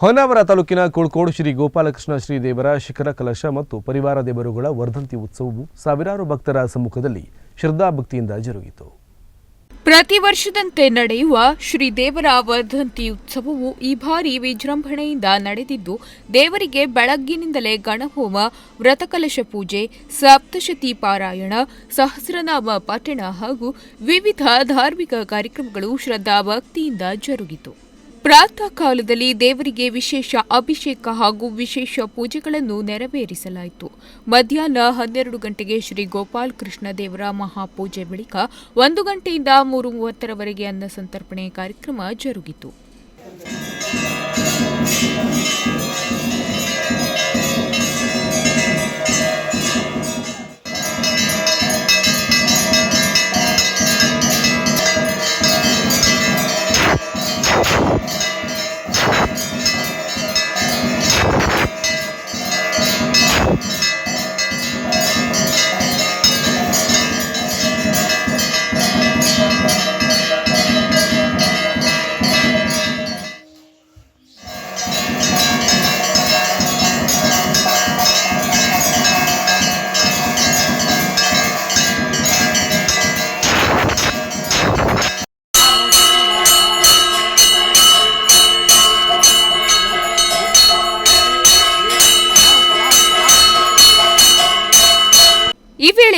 ಹೊನ್ನಾವರ ತಾಲೂಕಿನ ಕುಳ್ಕೋಡು ಶ್ರೀ ಗೋಪಾಲಕೃಷ್ಣ ಶ್ರೀ ದೇವರ ಶಿಖರ ಕಲಶ ಮತ್ತು ಪರಿವಾರ ದೇವರುಗಳ ವರ್ಧಂತಿ ಉತ್ಸವವು ಸಾವಿರಾರು ಭಕ್ತರ ಸಮ್ಮುಖದಲ್ಲಿ ಶ್ರದ್ಧಾಭಕ್ತಿಯಿಂದ ಜರುಗಿತು. ಪ್ರತಿ ವರ್ಷದಂತೆ ನಡೆಯುವ ಶ್ರೀದೇವರ ವರ್ಧಂತಿ ಉತ್ಸವವು ಈ ಬಾರಿ ವಿಜೃಂಭಣೆಯಿಂದ ನಡೆದಿದ್ದು, ದೇವರಿಗೆ ಬೆಳಗ್ಗಿನಿಂದಲೇ ಗಣಹೋಮ, ವ್ರತಕಲಶ ಪೂಜೆ, ಸಪ್ತಶತಿ ಪಾರಾಯಣ, ಸಹಸ್ರನಾಮ ಪಠಣ ಹಾಗೂ ವಿವಿಧ ಧಾರ್ಮಿಕ ಕಾರ್ಯಕ್ರಮಗಳು ಶ್ರದ್ಧಾಭಕ್ತಿಯಿಂದ ಜರುಗಿತು. ಪ್ರಾತಃ ಕಾಲದಲ್ಲಿ ದೇವರಿಗೆ ವಿಶೇಷ ಅಭಿಷೇಕ ಹಾಗೂ ವಿಶೇಷ ಪೂಜೆಗಳನ್ನು ನೆರವೇರಿಸಲಾಯಿತು. ಮಧ್ಯಾಹ್ನ ಹನ್ನೆರಡು ಗಂಟೆಗೆ ಶ್ರೀ ಗೋಪಾಲ್ ಕೃಷ್ಣ ದೇವರ ಮಹಾಪೂಜೆ ಬಳಿಕ ಒಂದು ಗಂಟೆಯಿಂದ ಮೂರು ಮೂವತ್ತರವರೆಗೆ ಅನ್ನ ಸಂತರ್ಪಣೆ ಕಾರ್ಯಕ್ರಮ ಜರುಗಿತು.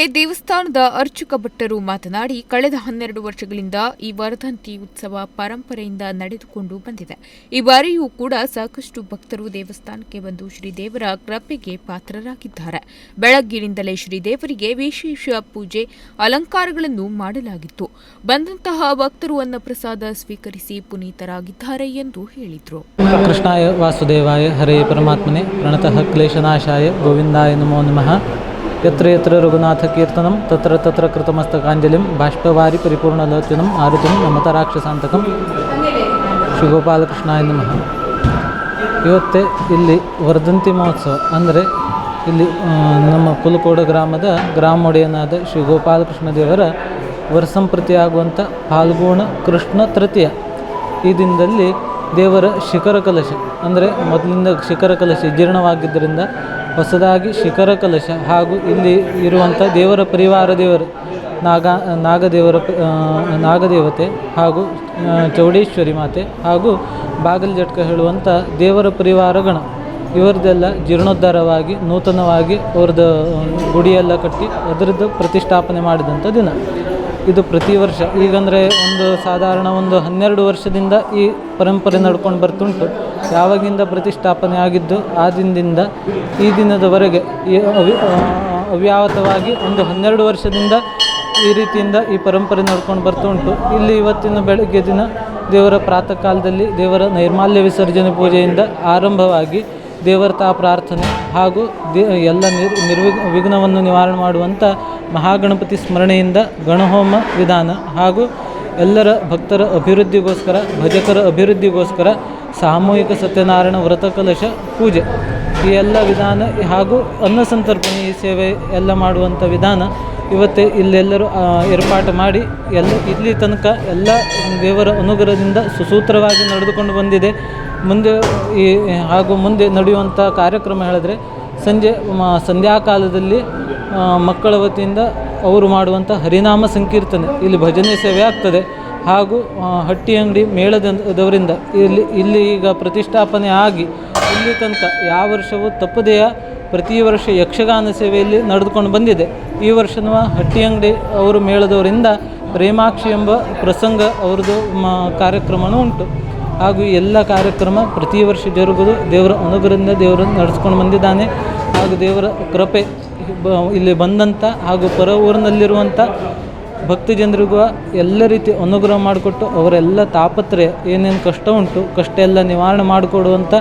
ವೇಳೆ ದೇವಸ್ಥಾನದ ಅರ್ಚಕ ಭಟ್ಟರು ಮಾತನಾಡಿ, ಕಳೆದ ಹನ್ನೆರಡು ವರ್ಷಗಳಿಂದ ಈ ವರ್ಧಂತಿ ಉತ್ಸವ ಪರಂಪರೆಯಿಂದ ನಡೆದುಕೊಂಡು ಬಂದಿದೆ. ಈ ಬಾರಿಯೂ ಕೂಡ ಸಾಕಷ್ಟು ಭಕ್ತರು ದೇವಸ್ಥಾನಕ್ಕೆ ಬಂದು ಶ್ರೀದೇವರ ಕೃಪೆಗೆ ಪಾತ್ರರಾಗಿದ್ದಾರೆ. ಬೆಳಗ್ಗಿನಿಂದಲೇ ಶ್ರೀದೇವರಿಗೆ ವಿಶೇಷ ಪೂಜೆ, ಅಲಂಕಾರಗಳನ್ನು ಮಾಡಲಾಗಿತ್ತು. ಬಂದಂತಹ ಭಕ್ತರು ಅನ್ನಪ್ರಸಾದ ಸ್ವೀಕರಿಸಿ ಪುನೀತರಾಗಿದ್ದಾರೆ ಎಂದು ಹೇಳಿದರು. ಕೃಷ್ಣಾಯ ವಾಸುದೇವಾಯ ಹರೇ ಪರಮಾತ್ಮನೇ, ಪ್ರಣತಃ ಕ್ಲೇಶನಾಶಾಯ ಗೋವಿಂದಾಯ ನಮೋ ನಮಃ. ಯತ್ರ ಯತ್ರ ರಘುನಾಥ ಕೀರ್ತನಂ ತತ್ರ ತತ್ರ ಕೃತಮಸ್ತಕಾಂಜಲಿಂ ಬಾಷ್ಪವಾರಿ ಪರಿಪೂರ್ಣಲೋಚನಂ ಆರುತಿಂ ನಮತ ರಾಕ್ಷಸಾಂತಕಂ ಶ್ರೀ ಗೋಪಾಲಕೃಷ್ಣಾಯ ನಮಃ ಇವತ್ತೇ ಇಲ್ಲಿ ವರ್ಧಂತಿ ಮಹೋತ್ಸವ, ಅಂದರೆ ಇಲ್ಲಿ ನಮ್ಮ ಕುಲಕೋಡ ಗ್ರಾಮದ ಗ್ರಾಮ ಒಡೆಯನಾದ ಶ್ರೀ ಗೋಪಾಲಕೃಷ್ಣ ದೇವರ ವರ್ಷಂಪ್ರತಿ ಆಗುವಂಥ ಫಾಲ್ಗುಣ ಕೃಷ್ಣ ತೃತೀಯ. ಈ ದಿನದಲ್ಲಿ ದೇವರ ಶಿಖರ ಕಲಶ, ಅಂದರೆ ಮೊದಲಿಂದ ಶಿಖರ ಕಲಶ, ಜೀರ್ಣವಾಗಿದ್ದರಿಂದ ಹೊಸದಾಗಿ ಶಿಖರ ಕಲಶ ಹಾಗೂ ಇಲ್ಲಿ ಇರುವಂಥ ದೇವರ ಪರಿವಾರ ದೇವರು, ನಾಗ, ನಾಗದೇವರ ನಾಗದೇವತೆ ಹಾಗೂ ಚೌಡೇಶ್ವರಿ ಮಾತೆ ಹಾಗೂ ಬಾಗಲ್ ಜಟ್ಕ ಹೇಳುವಂಥ ದೇವರ ಪರಿವಾರ ಗಣ. ಜೀರ್ಣೋದ್ಧಾರವಾಗಿ, ನೂತನವಾಗಿ ಅವ್ರದ್ದು ಗುಡಿಯೆಲ್ಲ ಕಟ್ಟಿ, ಅದರದ್ದು ಪ್ರತಿಷ್ಠಾಪನೆ ಮಾಡಿದಂಥ ದಿನ. ಇದು ಪ್ರತಿ ವರ್ಷ. ಈಗಂದರೆ ಒಂದು ಸಾಧಾರಣ ಒಂದು ಹನ್ನೆರಡು ವರ್ಷದಿಂದ ಈ ಪರಂಪರೆ ನಡ್ಕೊಂಡು ಬರ್ತುಂಟು. ಯಾವಾಗಿಂದ ಪ್ರತಿಷ್ಠಾಪನೆ ಆಗಿದ್ದು ಆ ದಿನದಿಂದ ಈ ದಿನದವರೆಗೆ ಈ ಅವಿ ಆ, ಅವ್ಯಾಹತವಾಗಿ ಒಂದು ಹನ್ನೆರಡು ವರ್ಷದಿಂದ ಈ ರೀತಿಯಿಂದ ಈ ಪರಂಪರೆ ನಡ್ಕೊಂಡು ಬರ್ತುಂಟು. ಇಲ್ಲಿ ಇವತ್ತಿನ ಬೆಳಗ್ಗೆ ದಿನ ದೇವರ ಪ್ರಾತಃ ಕಾಲದಲ್ಲಿ ದೇವರ ನೈರ್ಮಾಲ್ಯ ವಿಸರ್ಜನೆ ಪೂಜೆಯಿಂದ ಆರಂಭವಾಗಿ ದೇವರತಾ ಪ್ರಾರ್ಥನೆ ಹಾಗೂ ದೇ ಎಲ್ಲ ನಿರ್ ನಿರ್ವಿ ವಿಘ್ನವನ್ನು ನಿವಾರಣೆ ಮಾಡುವಂಥ ಮಹಾಗಣಪತಿ ಸ್ಮರಣೆಯಿಂದ ಗಣಹೋಮ ವಿಧಾನ ಹಾಗೂ ಎಲ್ಲರ ಭಕ್ತರ ಅಭಿವೃದ್ಧಿಗೋಸ್ಕರ, ಭಜಕರ ಅಭಿವೃದ್ಧಿಗೋಸ್ಕರ ಸಾಮೂಹಿಕ ಸತ್ಯನಾರಾಯಣ ವ್ರತ ಕಲಶ ಪೂಜೆ. ಈ ಎಲ್ಲ ವಿಧಾನ ಹಾಗೂ ಅನ್ನ ಸಂತರ್ಪಣೆ ಈ ಸೇವೆ ಎಲ್ಲ ಮಾಡುವಂಥ ವಿಧಾನ ಇವತ್ತೇ ಇಲ್ಲೆಲ್ಲರೂ ಏರ್ಪಾಟು ಮಾಡಿ ಎಲ್ಲ ಇಲ್ಲಿ ತನಕ ಎಲ್ಲ ದೇವರ ಅನುಗ್ರಹದಿಂದ ಸುಸೂತ್ರವಾಗಿ ನಡೆದುಕೊಂಡು ಬಂದಿದೆ. ಮುಂದೆ ಈ, ಹಾಗೂ ಮುಂದೆ ನಡೆಯುವಂಥ ಕಾರ್ಯಕ್ರಮ ಹೇಳಿದ್ರೆ ಸಂಜೆ ಸಂಧ್ಯಾಕಾಲದಲ್ಲಿ ಮಕ್ಕಳ ವತಿಯಿಂದ ಅವರು ಮಾಡುವಂಥ ಹರಿನಾಮ ಸಂಕೀರ್ತನೆ. ಇಲ್ಲಿ ಭಜನೆ ಸೇವೆ ಆಗ್ತದೆ. ಹಾಗೂ ಹಟ್ಟಿ ಅಂಗಡಿ ಮೇಳದವರಿಂದ ಇಲ್ಲಿ ಇಲ್ಲಿ ಈಗ ಪ್ರತಿಷ್ಠಾಪನೆ ಆಗಿ, ಇಲ್ಲಿ ತನಕ ಯಾವ ವರ್ಷವೂ ತಪ್ಪದೆಯ ಪ್ರತಿ ವರ್ಷ ಯಕ್ಷಗಾನ ಸೇವೆಯಲ್ಲಿ ನಡೆದುಕೊಂಡು ಬಂದಿದೆ. ಈ ವರ್ಷನೂ ಹಟ್ಟಿ ಅಂಗಡಿ ಅವರು ಮೇಳದವರಿಂದ ಪ್ರೇಮಾಕ್ಷಿ ಎಂಬ ಪ್ರಸಂಗ ಅವ್ರದ್ದು ಕಾರ್ಯಕ್ರಮನೂ ಉಂಟು. ಹಾಗೂ ಎಲ್ಲ ಕಾರ್ಯಕ್ರಮ ಪ್ರತಿ ವರ್ಷ ಜರುಗುದು ದೇವರ ಅನುಗ್ರಹದಿಂದ ದೇವರನ್ನು ನಡೆಸ್ಕೊಂಡು ಬಂದಿದ್ದಾನೆ. ಹಾಗೂ ದೇವರ ಕೃಪೆ ಬ- ಇಲ್ಲಿ ಬಂದಂಥ ಹಾಗೂ ಪರ ಊರಿನಲ್ಲಿರುವಂಥ ಭಕ್ತ ಜನರಿಗೂ ಎಲ್ಲ ರೀತಿ ಅನುಗ್ರಹ ಮಾಡಿಕೊಟ್ಟು ಅವರೆಲ್ಲ ತಾಪತ್ರೆ ಏನೇನು ಕಷ್ಟ ಉಂಟು ಕಷ್ಟ ಎಲ್ಲ ನಿವಾರಣೆ ಮಾಡಿಕೊಡುವಂಥ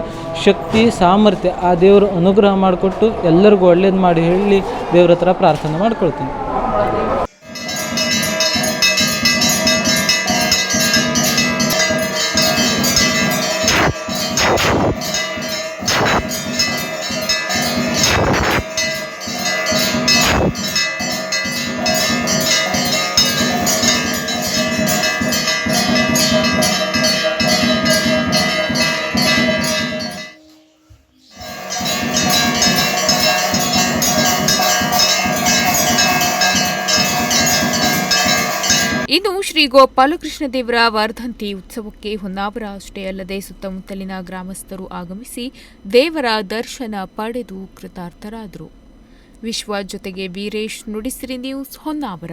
ಶಕ್ತಿ, ಸಾಮರ್ಥ್ಯ ಆ ದೇವರು ಅನುಗ್ರಹ ಮಾಡಿಕೊಟ್ಟು ಎಲ್ಲರಿಗೂ ಒಳ್ಳೇದು ಮಾಡಿ ಹೇಳಿ ದೇವ್ರ ಹತ್ರ ಪ್ರಾರ್ಥನೆ ಮಾಡ್ಕೊಳ್ತೀನಿ. ಶ್ರೀ ಗೋಪಾಲಕೃಷ್ಣ ದೇವರ ವರ್ಧಂತಿ ಉತ್ಸವಕ್ಕೆ ಹೊನ್ನಾವರ ಅಷ್ಟೇ ಅಲ್ಲದೆ ಸುತ್ತಮುತ್ತಲಿನ ಗ್ರಾಮಸ್ಥರು ಆಗಮಿಸಿ ದೇವರ ದರ್ಶನ ಪಡೆದು ಕೃತಾರ್ಥರಾದರು. ವಿಶ್ವ ಜೊತೆಗೆ ವೀರೇಶ್ ನುಡಿಸಿರಿ ನ್ಯೂಸ್, ಹೊನ್ನಾವರ.